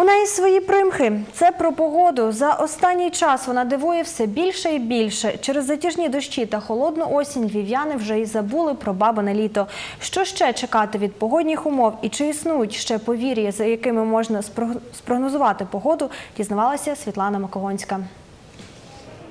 У неї свої примхи. Це про погоду. За останній час вона дивує все більше і більше. Через затяжні дощі та холодну осінь львів'яни вже й забули про бабине літо. Що ще чекати від погодних умов і чи існують ще повір'я, за якими можна спро- спрогнозувати погоду, дізнавалася Світлана Макогонська.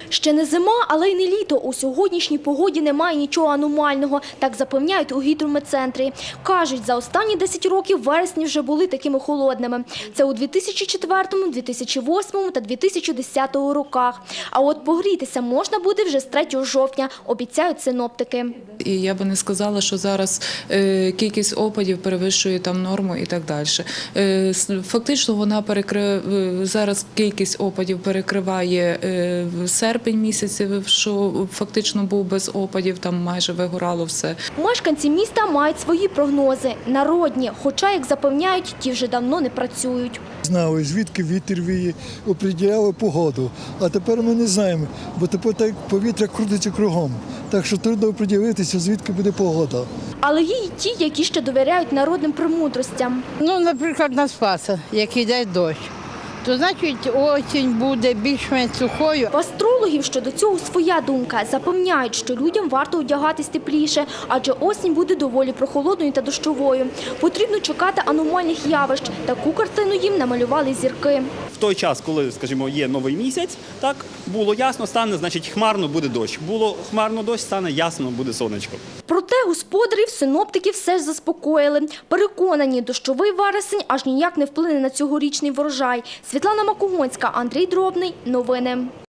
Ще не зима, але й не літо. У сьогоднішній погоді немає нічого аномального. Так запевняють у гідрометцентрі. Кажуть, за останні 10 років вересні вже були такими холодними. Це у 2004, 2008 та 2010 роках. А от погрітися можна буде вже з 3 жовтня, обіцяють синоптики. І я би не сказала, що зараз е, кількість опадів перевищує там норму і так далі. Е, фактично вона перекри... е, зараз кількість опадів перекриває в серпень місяці, що фактично був без опадів, там майже вигорало все. Мешканці міста мають свої прогнози, народні, хоча, як запевняють, ті вже давно не працюють. Знали, звідки вітер віє, оприділяли погоду. А тепер ми не знаємо, бо тепер так повітря крутиться кругом. Так що трудно оприділитися, звідки буде погода. Але є й ті, які ще довіряють народним премудростям. Ну, наприклад, на Спаса, як йде дощ, то значить осінь буде більш-менш сухою. В астрологів щодо цього своя думка. Запевняють, що людям варто одягатись тепліше, адже осінь буде доволі прохолодною та дощовою. Потрібно чекати аномальних явищ. Таку картину їм намалювали зірки. Той час, коли, скажімо, є новий місяць, так було ясно, стане, значить, хмарно буде дощ. Було хмарно дощ, стане ясно, буде сонечко. Проте господарів синоптики все ж заспокоїли. Переконані, дощовий вересень аж ніяк не вплине на цьогорічний врожай. Світлана Макогонська, Андрій Дробний. Новини.